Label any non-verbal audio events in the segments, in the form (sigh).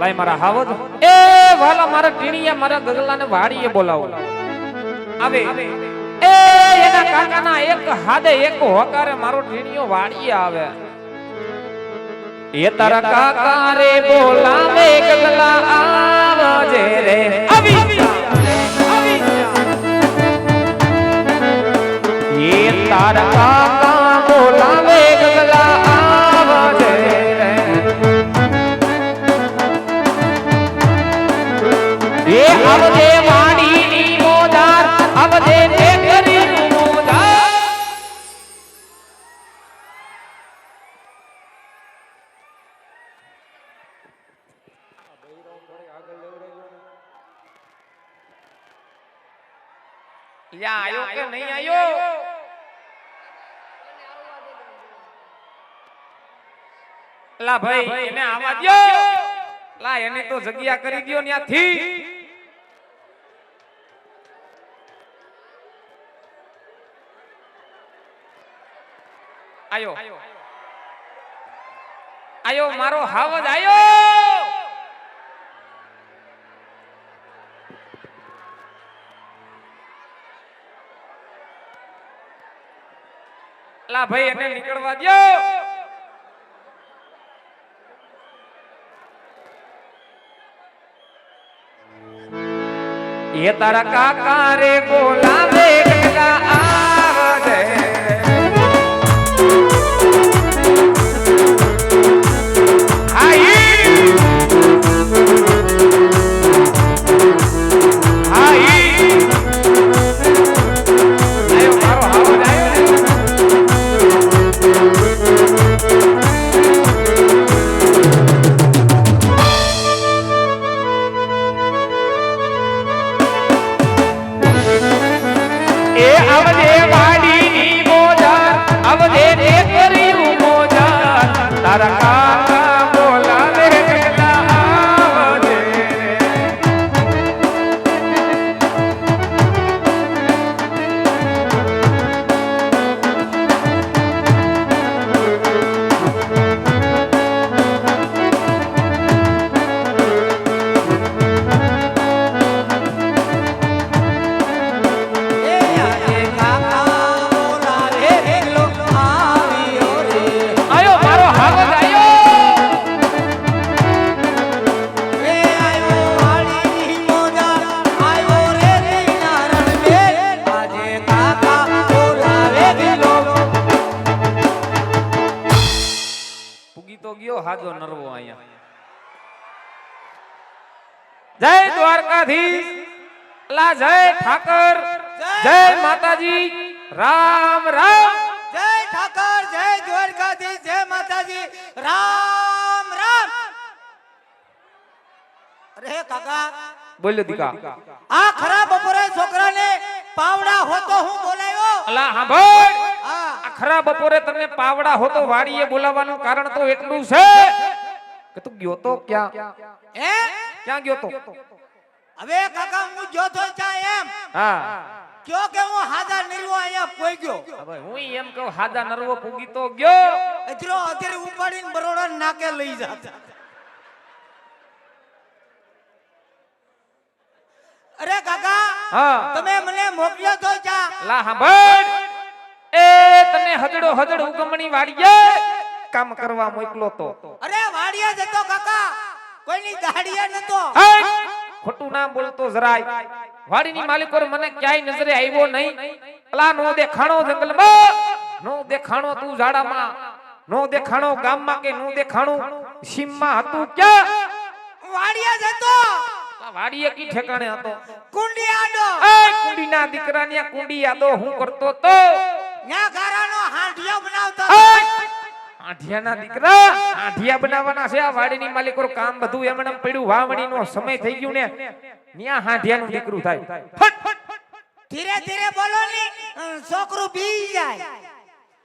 લાય મારા હાવજ. એ વાલા મારા ટીણીયા મારા ગગલાને વાડીએ બોલાવો. આવે. એ એના કાકાના એક હાદે એક હોકારે મારો ટીણીયો વાડીએ આવે. એ તારા કાકા રે બોલાવે ગગલા આવજે રે. આવી. આવી. એ તારા લ્યા આયો કે નહીં આયો? લા ભાઈ એને આવા દ્યો. લા એને તો જગ્યા કરી દ્યો ત્યાંથી આયો. આયો. મારો હાવજ આયો. લા ભાઈ એને નીકળવા દો એ તારા કાકા રે બોલાવે ગગલા આવજે દ્વારકાધીશ લા જય ઠાકર જય માતાજી રામ રામ. જય ઠાકર જય દ્વારકાધીશ જય માતાજી રામ રામ. અરે કાકા. બોલ્યો દીકા. આ ખરા બપોરે છોકરાને પાવડા હોતો હું બોલાયો? અલા હા. ભાઈ આ ખરા બપોરે તને પાવડા હોતો વાડીએ બોલાવવાનું કારણ તો એટલું છે કે તું ગયો તો ક્યાં? હે? ક્યાં ગયો તો? હવે કાકા હું જોતો ચા એમ. હા. કયો કે હું હાદા નરવો અહીંયા પોઈ ગયો હવે હું એમ કહું હાદા નરવો પૂગી તો ગયો. અધરો અત્યારે ઉપાડીને બરોડા નાકે લઈ જાત. અરે કાકા હા. તમે મને મોકલ્યો તો ચા. લા સાંભળ એ તને હજડો હજડ ઉગમણી વાડીએ કામ કરવા મોકલો તો. અરે વાડીએ જતો કાકા. કોઈની ગાડીએ નતો. હે! ખોટું ના બોલતો જરાય. વાડીની માલિકો મને ક્યાંય નજરે આવ્યો નહીં. અલા નો દેખાણો જંગલમાં નો દેખાણો તું ઝાડામાં નો દેખાણો ગામમાં કે નો દેખાણો સીમમાં હતું ક્યાં? વાડિયા જતો વાડીએ કી ઠેકાણે હતો? કુંડી આડો. એ કુંડીના દીકરાની કુંડી આડો હું કરતો તો. ન્યા ઘરાનો હાંડિયો બનાવતો આઢિયાના દીકરા આઢિયા બનાવવાના છે આ વાડીની માલિકો કામ બધું એમણે એમ પડ્યું વાવણીનો સમય થઈ ગયો ને ન્યા હાંઢિયાનું દીકરું થાય. ધીરે ધીરે બોલો ને છોકરું બી જાય.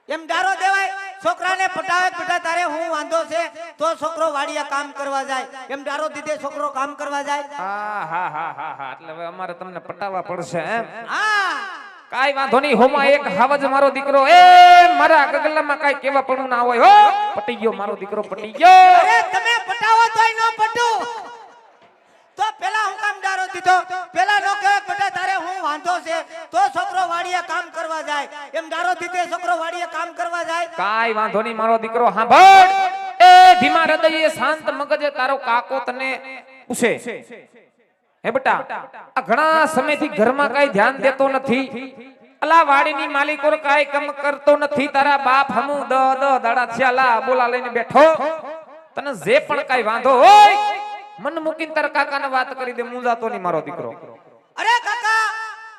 એમ ડારો દેવાય છોકરાને પટાવે પટા તારે હું વાંધો છે તો છોકરો વાડિયા કામ કરવા જાય. એમ ડારો દીધે છોકરો કામ કરવા જાય. હા હા હા હા હા એટલે હવે અમારે તમને પટાવવા પડશે હા. કાઈ વાંધો નહીં હોમાં એક હાવજ મારો દીકરો એ મારા ગગલામાં કાઈ કેવા પણ ના હોય હો? પટી ગયો મારો દીકરો પટી ગયો અરે તમે પટાવો તોય નો પટુ. તો પેલા હું કામ ડારો દીધો? પેલા નો કહે બેટા તારે હું વાંધો છે? તો છોકરો વાડીએ કામ કરવા જાય. એમ ડારો દીધે છોકરો વાડીએ કામ કરવા જાય. કાઈ વાંધો નહીં મારો દીકરો સાંભળ એ ધીમા હૃદયે શાંત મગજે તારો કાકો તને પૂછે. હે બેટા આ ઘણા સમયથી ઘરમાં કાઈ ધ્યાન દેતો નથી. અલા વાડીની માલિકો કાઈ કામ કરતો નથી. તારા બાપ હમુ દ દ દાડા થયા બોલા લઈને બેઠો. તને જે પણ કાઈ વાંધો હોય મન મૂકીને તાર કાકાને વાત કરી દે મૂંઝાતો નહીં મારો દીકરો. અરે કાકા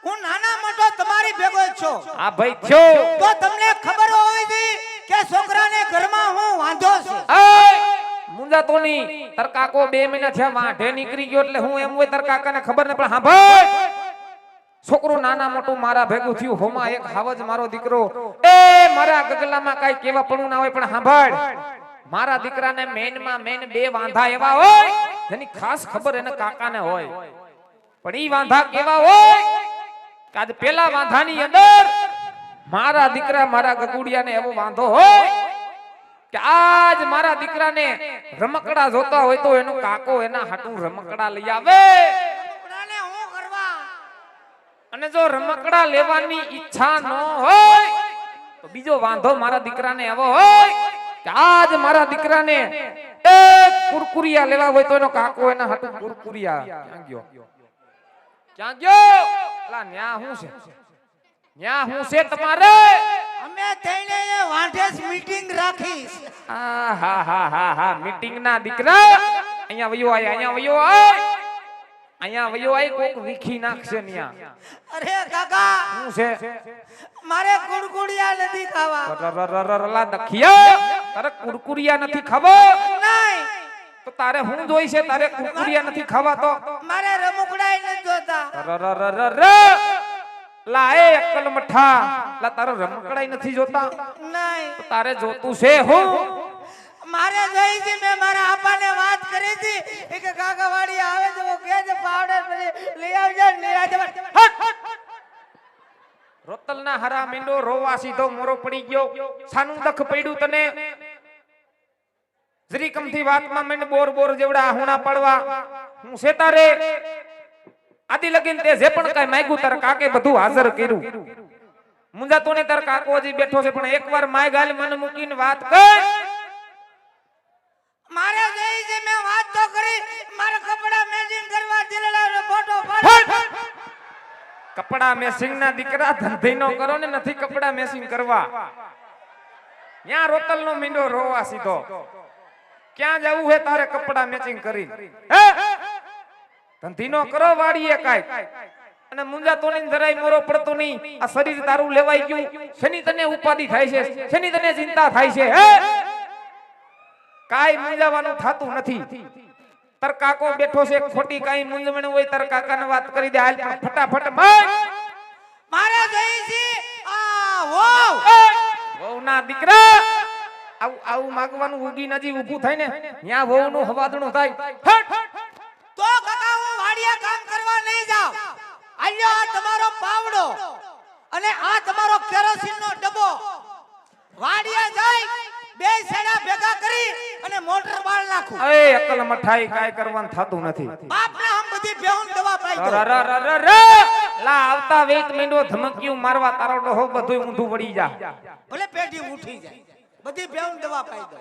હું નાના મોટો તમારી ભેગો છો. હા ભાઈ થયો. તો તમને ખબર હોવી જોઈએ કે છોકરાને ઘરમાં હું વાંધો છે! મુંજાતો નહીં તાર કાકો બે મહિના થયા વાઢે નીકળી ગયો એટલે હું એમ હોય તાર કાકાને ખબર ને, પણ સાંભળ છોકરો નાના મોટું મારા ભેગું થયું, હોમાં એક હાવજ મારો દીકરો, એ, મારા ગગલામાં કઈ કેવા પણ ના હોય, પણ સાંભળ મારા દીકરાને મેનમાં મેન બે વાંધા એવા હોય, જેની ખાસ ખબર એને કાકાને હોય. પણ ઈ વાંધા કેવા હોય કે આજ પેલા વાંધાની અંદર મારા દીકરા મારા ગગુડિયાને એવો વાંધો હોય કે આજ મારા દીકરાને રમકડા જોતા હોય તો એનો કાકો એના હાટું રમકડા લઈ આવે. અને જો રમકડા લેવાની ઈચ્છા ન હોય તો બીજો વાંધો મારા દીકરાને એવો હોય. કે આજ મારા દીકરાને એક કુરકુરિયા લેવા હોય તો એનો કાકો એના હાટું કુરકુરિયા. ક્યાં ગયો? ક્યાં ગયો? ન્યા હું છે? ન્યા હું છે તમારે? અમે થઈને એ વાઢેસ મીટિંગ રાખીશ. આ હા હા હા હા મીટિંગ ના દીકરા અહીંયા વયો આય અહીંયા વયો આય. અહીંયા વયો આય કોક વીખી નાખશે ન્યા. અરે કાકા શું છે? મારે કુડકુડિયા નથી ખાવા. રરરરરરલા દખિયા તારે કુરકુરિયા નથી ખબર નહીં. તો તારે હું જોઈ છે? તારે કુરકુરિયા નથી ખાવા તો? મારે રમકડાય નથી જોતા. રરરરરર લા એ અક્કલ મઠા. લા તારો રમકડાઈ નથી જોતા. નહીં. તારે જોતું છે હું? મારે જોઈ છે મેં મારા આપાને વાત કરી હતી. કે કાકા આવે તો છે પાવડર પછી લઈ આવજો રોતલના હરા મીંડો રોવા સીધો મોરો પડી ગયો. સાનું દખ પડ્યું તને? શ્રીકમથી વાતમાં મીંડ બોર બોર જેવડા હુણા પડવા. હું છે તારે? આદિ લગીન તે જે પણ કઈ માંગ્યું તાર કાકે બધું હાજર કર્યું. મુંજાતો ને તાર કાકો હજી બેઠો છે પણ એકવાર માય ગાલ મન મૂકીને વાત કર. મારે જોઈ જે મે વાત તો કરી મારે કપડા મેચિંગ કરવા દિલેલા ફોટો પાડ કપડા મેસિંગ ના દીકરા ધંધી નો કરો ને નથી કપડા મેસિંગ કરવા. ત્યાં રોતલ નો મીંડો રોવા સીધો. ક્યાં જવું હે તારે કપડા મેચિંગ કરી? હે? ધંધી નો કરો વાડીએ કાઈ. અને મુંજા તો ની જરાય મોરો પડતો નહીં. આ શરીર તારું લેવાઈ ગયું. શેની તને ઉપાધિ થાય છે. શેની તને ચિંતા થાય છે. હે? કાઈ મુંજાવાનું થાતું નથી. તાર કાકો બેઠો છે ખોટી કાઈ મુંજવણ હોય તાર કાકાને વાત કરી દે. હાલ ફટાફટ માર. મારે છે. આ વો ના દીકરા. આવું આવું માગવાનું ઉગી નજી ઊભું થાય ને. ત્યાં વહુનું હવાદણું થાય. હટ! વાડીએ કામ કરવા નહીં જાવ આલ્યો આ તમારો પાવડો અને આ તમારો કેરોસીનનો ડબ્બો. વાડીએ જાય બે સેડા ભેગા કરી અને મોટર બાળ નાખું. એ અકલ મઠાઈ કાય કરવાનું થતું નથી. બાપને હમ બધી બેહુન દવા પાઈ દો. રરરરરર! લા આવતા વેત મીંડો ધમકીયું મારવા તારો ડોહો બધું ઊંધું વળી જા. ભલે પેઢી ઊઠી જાય. બધી બેહુન દવા પાઈ દો.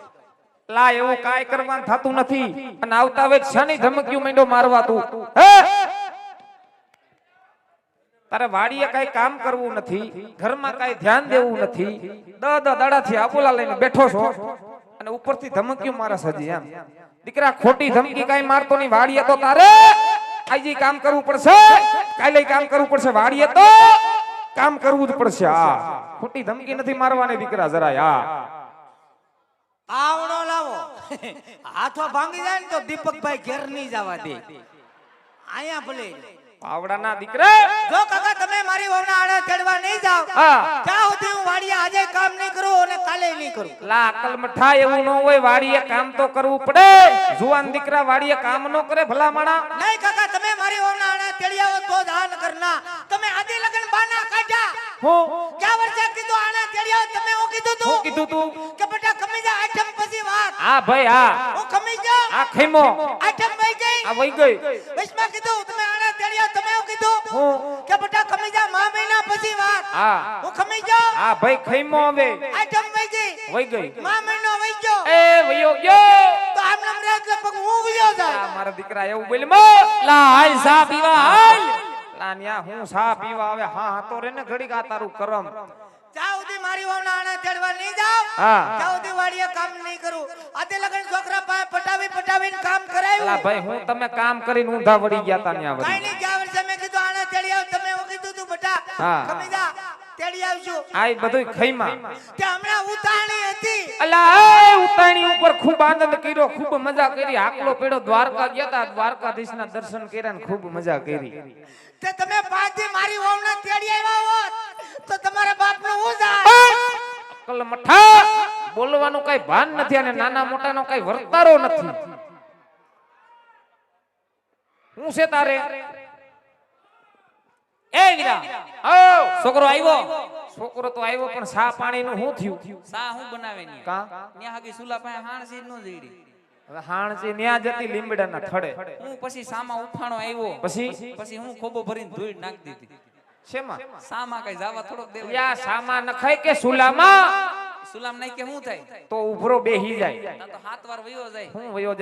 લા, એવું કાઈ કરવાનું થતું નથી. અને આવતા વેત શની ધમકીયું મીંડો મારવા હે? તારે વાડીએ કઈ કામ કરવું નથી, ઘરમાં કઈ ધ્યાન દેવું નથી. દ દ દાડાથી આબોલા લઈને બેઠો છો અને ઉપરથી ધમક્યું મારે સજી એમ. દીકરા, ખોટી ધમકી કઈ મારતો નહીં. વાડીએ તો તારે આજે કામ કરવું પડશે. કાલે કામ કરવું પડશે. વાડીએ તો કામ કરવું જ પડશે. આ ખોટી ધમકી નથી મારવાની દીકરા જરાય. આ હાથો ભાંગી જાય ને તો દીપકભાઈ ઘેર નહીં જવા દે. અહીંયા ભલે. પાવડાના દીકરા. જો કાકા તમે મારી વહુના આડે ચડવા નહીં જાવ ક્યાં સુધી હું વાડીએ આજે કામ નહીં કરું અને કાલે નહીં કરું. લા અકલ મઠા એવું ન હોય વાડીએ કામ તો કરવું પડે. જુવાન દીકરા વાડીએ કામ ન કરે ભલા માણા નહીં કાકા તમે મારી વહુના આડે ચડી આવો તો જ હા ન કરના તમે આજે લગન બાના કાઢ્યા. હું? ક્યાં વર્ષે કીધું આડે ચડી આવો તમે હું કીધું હું તું કીધું તું? હા ભાઈ આ. હું ખમી જા આ ખીમો. આઠમ વહી ગઈ? આ વઈ ગઈ. વૈષ્ણવ કીધું તમે આણા તેડિયા તમે એવું કીધું? હું. કે બેટા ખમી જા મા મહિના પછી વાત. હા. હું ખમી જાઉં હા ભાઈ ખઈમો હવે આ જમ વઈ ગઈ? વઈ ગઈ. મા મહિનો વઈ ગયો. એ વયો ગયો. તો આમ નામ રે એટલે પગ હું વયો આ જાય મારા દીકરા એવું બોલ મો લા હાલ સા પીવા હાલ. લા ન્યા હું સા પીવા આવે? હા હા તો રે ને ઘડી આ તારું કરમ જ્યાં સુધી મારી વાવના ચડવા નહીં જાવ. ત્યાં સુધી કામ નહીં કરું. આતે લગન છોકરા પાસે પટાવી પટાવીને કામ લા કરાવ્યું ભાઈ હું તમે કામ કરીને ઊંધા વળી ગયા તા ન્યા કાઈ વળી નહીં ગયા વર્ષે મેં કીધું આને તેડી આવ. તમે એવું કીધું તું બટા હા. ખમી જા તેડી આવશું આ બધું ખઈમાં. તે હમણાં ઉતાણી હતી. અલા ઉતાણી ઉપર ખૂબ આનંદ કર્યો ખૂબ મજા કરી. આકલો પેડો દ્વારકા ગયા તા દ્વારકાધીશના દર્શન કર્યા ને ખૂબ મજા કરી. તે તમે પાછી મારી વાવના તેડી આવ્યા હોત તો તમારા બાપનું હું જાય? મઠા બોલવાનું કઈ ભાન નથી અને નાના મોટાનો કઈ વર્તારો નથી. હું છે તારે? એ વીરા. આવ છોકરો આવ્યો છોકરો તો આવ્યો પણ સા પાણી નું શું થયું? સા હું બનાવે ને કા? ન્યા હાગી સુલા પાસે નો હવે હાણસી ન્યા જતી લીમડાના થડે. હું પછી સામા ઉફાણો આવ્યો પછી? પછી હું ખોબો ભરીને ધોઈ નાખી દીધી. શેમાં? સામા કઈ જાવા થોડોક દેવા યા સામા નખાય કે સુલામાં? સુલામ નહીં કે હું થાય? તો ઉભરો બેહી જાય. તા હાથ વાર વયો જાય. હું વયો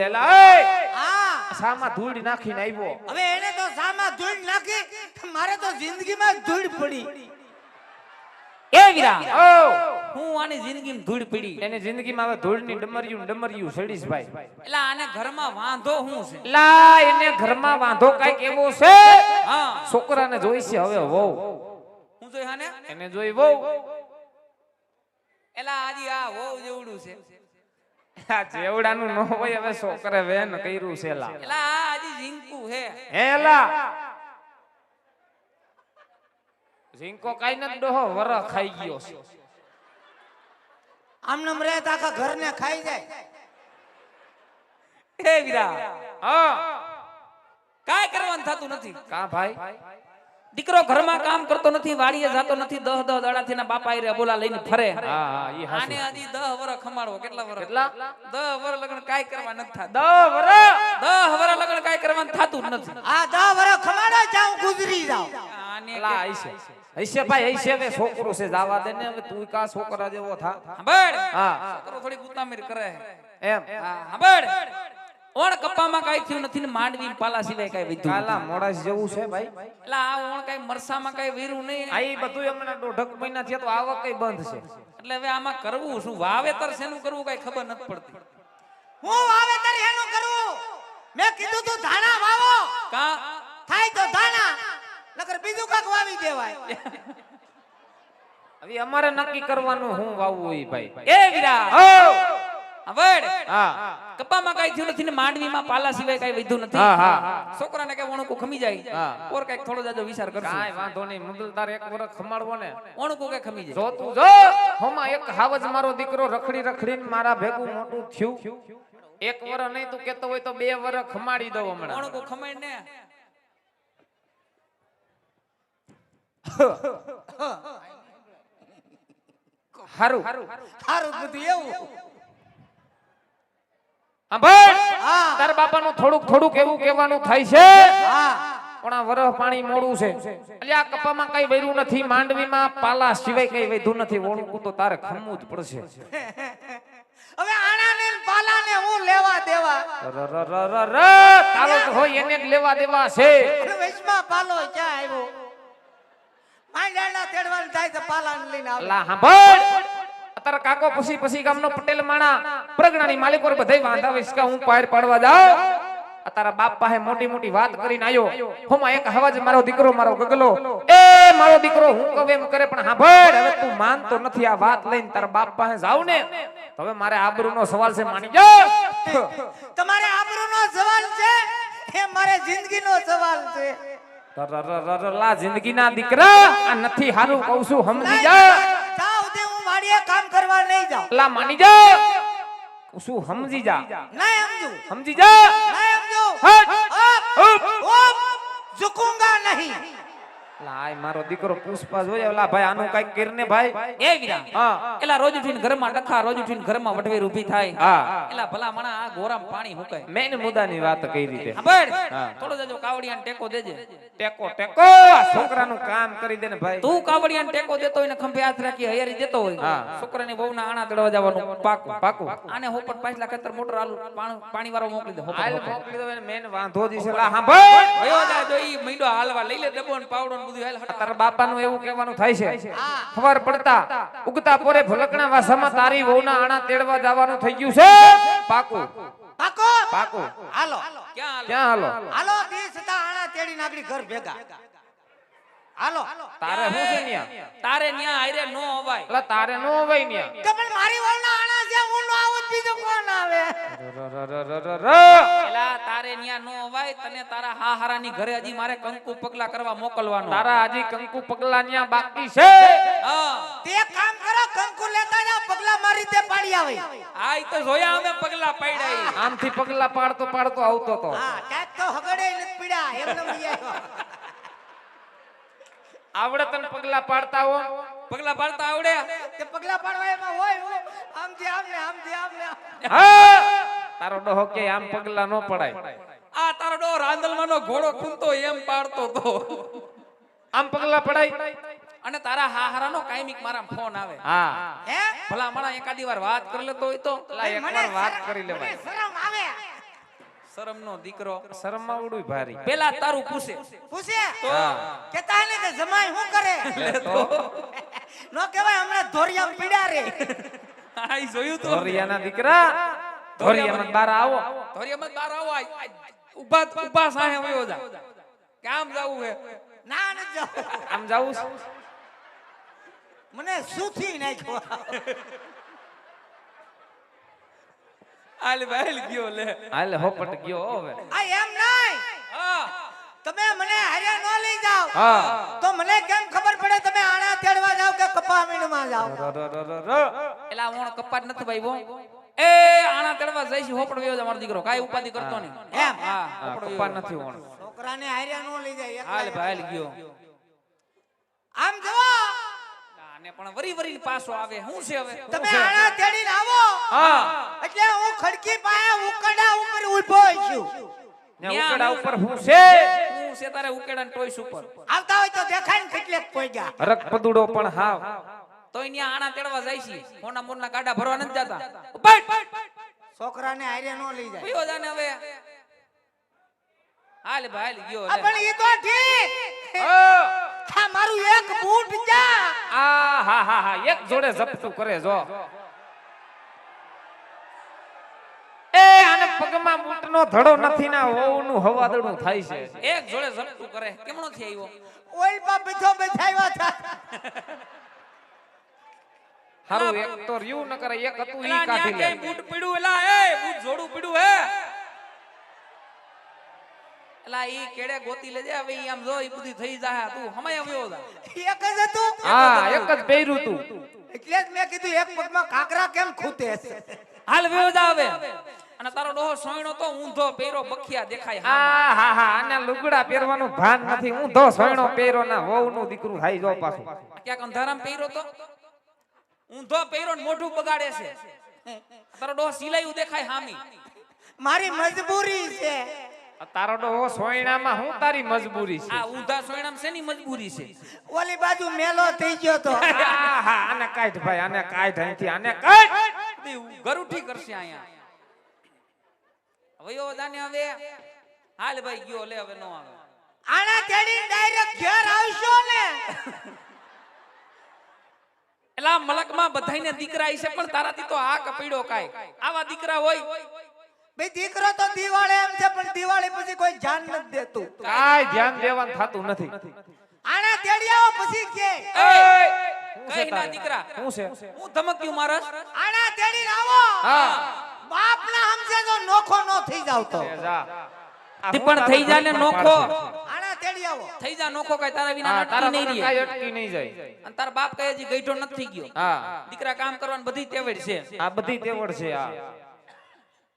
હા. સામા ધૂળ નાખીને આવ્યો. હવે એને તો સામા ધૂળ નાખી મારે તો જિંદગીમાં ધૂળ પડી. એ વીરા. ઓ. હું આની જિંદગીમાં ધૂળ પડી. એની જિંદગીમાં હવે ધૂળની ડમરિયું ડમરિયું સડીશ ભાઈ. એટલે આને ઘરમાં વાંધો હું છે? લા એને ઘરમાં વાંધો કંઈક એવો છે? હા. છોકરાને જોઈ છે હવે વહુ. હું જોઈ હાને એને જોઈ વહુ. એલા આજી આ વહુ જેવડું છે. આ જેવડાનું ન હોય હવે છોકરે વેન કર્યું છે લા એલા આ આજી જીંકુ હે હેલા ઝીંકો કઈ નથી ડોહો વર ખાઈ ગયો છે. આમ નમ રહે તો આખા ઘરને ખાઈ જાય. એ વીરા હા. કાય કરવાનું થતું નથી. કા ભાઈ? દીકરો ઘરમાં કામ કરતો નથી વાડીએ જતો નથી દહ દહ દડાથી ના બાપા રે બોલા લઈને ફરે. હા હા આને હજી દહ વર ખમાડવો કેટલા વર કેટલા? દહ વર લગ્ન કાય કરવા નથી થતું. દસ વર દહ વર લગ્ન કાય કરવાનું થતું જ નથી. આ દા વર ખમાડો જાઉં ગુજરી જાઉં. આને લા કે- આઈશે ભાઈ. હૈશે હવે છોકરો છે જાવા દે ને હવે તું કા છોકરા જેવો થા? સાંભળ હા. છોકરો થોડી ગુતામીર કરે. એમ. હા સાંભળ ઓણ કપ્પામાં કાંઈ થયું નથી ને માંડવી પાલા સિવાય કાંઈ વધ્યું કાલા નથી. મોડા જેવું છે ભાઈ. એટલે આ ઓણ કાંઈ મરસામાં કાંઈ વીરું નહીં આ બધું હમણાં દોઢક મહિના થયા તો આવક કઈ બંધ છે. એટલે હવે આમાં કરવું શું? વાવેતર શેનું કરવું કઈ ખબર નથી પડતી. હું વાવેતર એનું કરું? મેં કીધું તું ધાણા વાવો. કા? થાય તો ધાણા. નકર બીજું કાક વાવી દેવાય. હવે અમારે નક્કી કરવાનું હું વાવવું ઈ ભાઈ. એ વિરા હો! સાંભળ હા. કપામાં કઈ થયું નથી ને માંડવીમાં પાલા સિવાય કઈ વધ્યું નથી? હા, હા. છોકરાને કઈ વણુકું ખમી જાય? ઓર કાંઈક થોડો જાજો વિચાર કરશું. કાઈ વાંધો નહીં મુદલ તાર એક વરસ ખમાડવો ને. વણુકું કાંઈ ખમી જાય. જો તું જો હોમાં એક હાવજ મારો દીકરો રખડી રખડીને મારા ભેગું મોટું થયું. એક વર નહીં તું કેતો હોય તો બે વર ખમાડી દઉં હમણાં. વણુકું ખમાડી ને હારું. સારું બધું એવું. સાંભળ હા. તાર થોડુંક થોડુંક એવું કહેવાનું થાય છે. પણ આ વરહ પાણી મોડું છે. એટલે આ કપામાં કઈ વૈરું નથી માંડવીમાં પાલા સિવાય કઈ વૈધું નથી. ઓળખું તો તારે ખમવું જ પડશે. હવે આણાને ને પાલાને હું લેવા દેવા? ર ર ર ર ર, તારો હોય એને જ લેવા દેવા છે. અને પાલો ક્યાં આવ્યો? માંડાના તેડવાનું થાય તો પાલાને લઈને આવે. અલા સાંભળ અત્યારે કાકો પછી પછી ગામનો પટેલ માણા પ્રગણાની માલિકો બધાય વાંધા વિસકા હું પાર પાડવા જાઉં? તારા બાપ પાસે મોટી મોટી વાત કરીને આયો. હોમાં એક હવાજ મારો દીકરો મારો ગગલો. એ મારો દીકરો હું કહું એમ કરે પણ સાંભળ હવે તું માનતો નથી આ વાત લઈને તારા બાપ પાસે જાવ ને હવે મારે આબરૂનો સવાલ છે માની જા. તમારે આબરૂનો સવાલ છે? એ મારે જિંદગીનો સવાલ છે. લા જિંદગીના દીકરા આ નથી હારું કહું છું સમજી જા ત્યાં સુધી હું વાડીએ કામ કરવા નહીં જાઉં લા માની જા શું સમજી જા નહીં સમજુ સમજી! નહીં લાય મારો દીકરો પુષ્પા જોયા ઓલા ભાઈ આનું કંઈક કરીને ભાઈ. એ વીરા હા. એલા રોજ ઉઠીને ઘરમાં ડખા રોજ ઉઠીને ઘરમાં વટવેર ઊભી થાય. હા. એલા ભલા મણા આ ગોરામ પાણી મુકાય મેન મુદ્દાની વાત કઈ રીતે સાંભળ થોડો જજો કાવડિયાને ટેકો દેજે. ટેકો ટેકો. આ છોકરાનું કામ કરી દે ને ભાઈ. તું કાવડિયાને ટેકો દેતો હોય ને ખંભે હાથ રાખી હૈયારી દેતો હોય. હા. છોકરાની વહુના આણા દળવા જવાનું પાકું. પાકું. આને હોપટ પાછલા ખેતર મોટર આલુ પાણી પાણી વાળો મોકલી દે હોપટ મોકલી દો મેન વાંધો જ છે. લા સાંભળ. વયો જાય જો ઈ મૈંડો હાલવા. લઈ લે ડબ્બો ને પાવડો ને બધું હાલ હટા. તારા બાપાનું એવું કહેવાનું થાય છે. ખબર પડતા ઉગતા પોરે ભલકણા વાસામાં તારી વહુના આણા તેડવા જવાનું થઈ ગયું છે. પાકું. પાકો? પાકું. હાલો. ક્યાં હાલો? હાલો? દી સતા આણા તેડી નાગડી ઘર ભેગા. હાલો. તારે શું છે ન્યા? તારે ન્યા હારે નો અવાય. એટલે તારે નો હોય ન્યા. કે મારી વહુના હું બીજો કોણ આવે. એલા તારે ન્યા નો અવાય તને તારા હાહારાની ઘરે હજી મારે કંકુ પગલા કરવા મોકલવાનો. તારા હજી કંકુ પગલા ન્યા બાકી છે. હા. તે કામ કરો કંકુ લેતા જા પગલા મારી તે પાડી આવે. આ ઈ તો જોયા અમે પગલા પાડ્યા. આમથી પગલા પાડતો પાડતો આવતો તો. હા કાક તો હગડે ન પીડા એમને લઈ આવ્યો આવડે તને પગલા પાડતા હો. પગલા પાડતા આવડે. તે પગલા પાડવા એમાં હોય આમ આમથી આમ ને આમથી આમ ને આમ. હા. તારો ડોહો કે આમ પગલા નો પડાય. આ તારો ડોહો રાંદલમાંનો ઘોડો ખૂંતો એમ પાડતો તો. આમ પગલા પડાય. અને તારા હાહારાનો કાયમિક મારા ફોન આવે. હા. હે? ભલા મણા એકાદી વાર વાત કરી લેતો હોય તો. લા એકવાર વાત કરી લેવાય. શરમ આવે. શરમનો દીકરો શરમમાં ઉડું ભારી. પેલા તારું પૂછે. પૂછે? તો? કેતા ને કે જમાઈ શું કરે? નો કહેવાય હમણાં ધોરિયા પીડા રે. આઈ જોયું તો. ધોરિયાના દીકરા? ધોરિયામાં બાર આવો. ધોરિયામાં બાર આવો. આ- ઊભા ઊભા ઊભા સાહે વયો જા કામ જાવું હે? ના ન જાવ આમ જાવું મને સુથી નાખ્યો. આલ વહેલ ગયો લે. હાલે હોપટ ગયો હવે. આ એમ નહીં. હા. તમે મને હારે ન લઈ જાઓ. હા. તો મને કેમ ખબર પડે તમે આણા તેડવા જાવ કે કપા મીણમાં જાઓ? ર, ર, ર, ર, ર. એલા ઓણ કપા નથી ભાઈ બો એ આણા તેડવા જઈશ હોપડ વયો જા મારો દીકરો. કાઈ ઉપાધી કરતો નહીં. એમ? હા કપા નથી ઓણ છોકરાને હારે ન લઈ જાય હાલ ભાઈ ગયો. આમ જુઓ. આને પણ વરી વરી પાછો આવે શું છે હવે? તમે આણા તેડી આવો. હા. એટલે હું ખડકી પાયા ઉકડા ઉપર ઊભો છું. ને ઉકડા ઉપર હું છે? હું છે તારે ઉકેડા ને ટોઈસ ઉપર. આવતા હોય તો દેખાય ને કેટલેક પોઈગા રક પદુડો પણ હાવ. તો ન્યા આણા તેડવા જાય છે. મોના મોરના ગાડા ભરવા નથી જતા. બટ છોકરાને હારે નો લઈ જાય. કયો જાને હવે. હાલ ભાઈ હાલ ગયો. પણ ઈ તો ઠીક. આ મારું એક બૂટ જા. આ હા હા હા એક જોડે ઝપટું કરે જો. એ આને પગમાં બૂટનો ધડો નથી ના વહુનું હવાદડું થાય છે. એક જોડે ઝપટું કરે. કેમનો થી આવ્યો? ઓઇલ પા બેઠો બેઠાયો હતા હારું એક તો રહ્યું ન કરે એક હતું ઈ કાઢી લે. બૂટ પડ્યું? એલા એ બૂટ જોડું પડ્યું હે. એલા ઈ કેડે ગોતી લેજે હવે ઈ આમ જો ઈ બધી થઈ જાહે તું હમય આવ્યો જા. એક જ હતું? હા એક જ પહેર્યું તું. એટલે જ મેં કીધું એક પગમાં કાકરા કેમ ખૂતે છે? હાલ વેવ જા હવે. અને તારો ડોહો સોયણો તો ઊંધો પેરો બખિયા દેખાય હા હા હા અને લુગડા પહેરવાનું ભાન નથી. ઊંધો સોયણો પહેરો ના વહુનું દીકરું થાય જો પાછું. ક્યાંક અંધારામ પહેરો તો? ઊંધો પહેરો ને મોઢું બગાડે છે. તારો ડોહો સિલાયું દેખાય હામી. મારી મજબૂરી છે. તારો ડોહો સોયણામાં હું તારી મજબૂરી છે? આ ઊંધા સોયણામ શેની મજબૂરી છે? ઓલી બાજુ મેલો થઈ ગયો તો. (laughs) આ આને કાઢ ભાઈ આને કાઢ અહીંથી આને કાઢ! ગરુઠી કરશે અહીંયા. વયો જાને હવે હાલ ભાઈ ગયો લે હવે નો આવે. આના તેડી ડાયરેક્ટ ઘેર આવશો ને. એલા મલકમાં બધાયને દીકરા છે પણ તારાથી તો આ કપીડો કાય આવા દીકરા હોય ભાઈ દીકરો તો દિવાળે એમ છે પણ દિવાળી પછી કોઈ ધ્યાન નથી દેતું. કાય ધ્યાન દેવાનું થતું નથી. આના તેડી આવો પછી કે કઈ ના દીકરા. શું છે? હું ધમક્યું મારસ આના તેડી આવો હા. બાપ ના સમજે તો નોખો નો થઈ જાવ તો. જા. તે પણ થઈ જા ને નોખો. આના તેડી આવો. થઈ જા નોખો કઈ તારા વિના અટકી તારા નહીં રહે. રહે અટકી નહીં જાય. અને તાર બાપ કઈ હજી ગઈઠો નથી ગયો. હા. દીકરા કામ કરવાની બધી તેવડ છે. આ બધી તેવડ છે આ.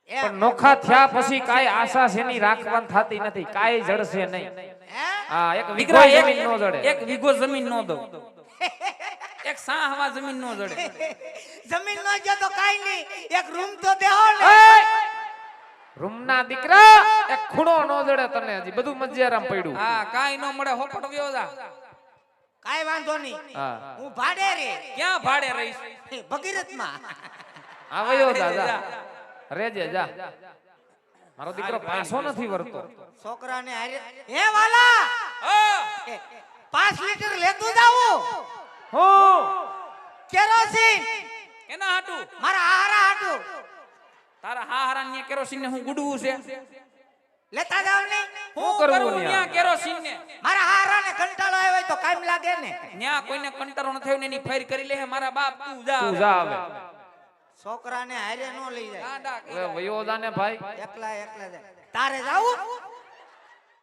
પણ નોખા થયા પછી કાંઈ આશા સેની રાખવાની થતી નથી કાય જડશે નહીં. હા? એક વીઘો જમીન નો જડે. એક વીઘો જમીન નો દો. એક સા હવા જમીન નો જડે. જમીન નો જો તો કાઈ નહીં. એક રૂમ તો દેહો ને. રૂમના દીકરા એક ખૂણો નો જડે તને હજી. બધું મજેરામ પડ્યું. હા કાઈ નો મળે હોપટ વ્યો જા. કાઈ વાંધો નહીં. હા. હું ભાડે રે. ક્યાં ભાડે રહીશ? ભગીરથમાં. આવ્યો દાદા રેજે જા. મારો દીકરો પાછો નથી વરતો છોકરાને હે વાલા! પાંચ લીટર લેતું જાવું હું! કેરોસીન. એના હાટુ? મારા હારા હાટુ. તારા હા હારા ને કેરોસીન ને હું ગુડવું છે? લેતા જાવ ને હું કરવું ન્યા? કેરોસીન ને મારા હારા ને કંટાળો આવ્યો હોય તો કામ લાગે ને. ન્યા કોઈને કંટાળો ન થયો ને એની ફેર કરી લે મારા બાપ તું જા તું જા હવે. છોકરાને હારે નો લઈ જાય. વયો ભાઈ. એકલા એકલા જાય. તારે જાવું?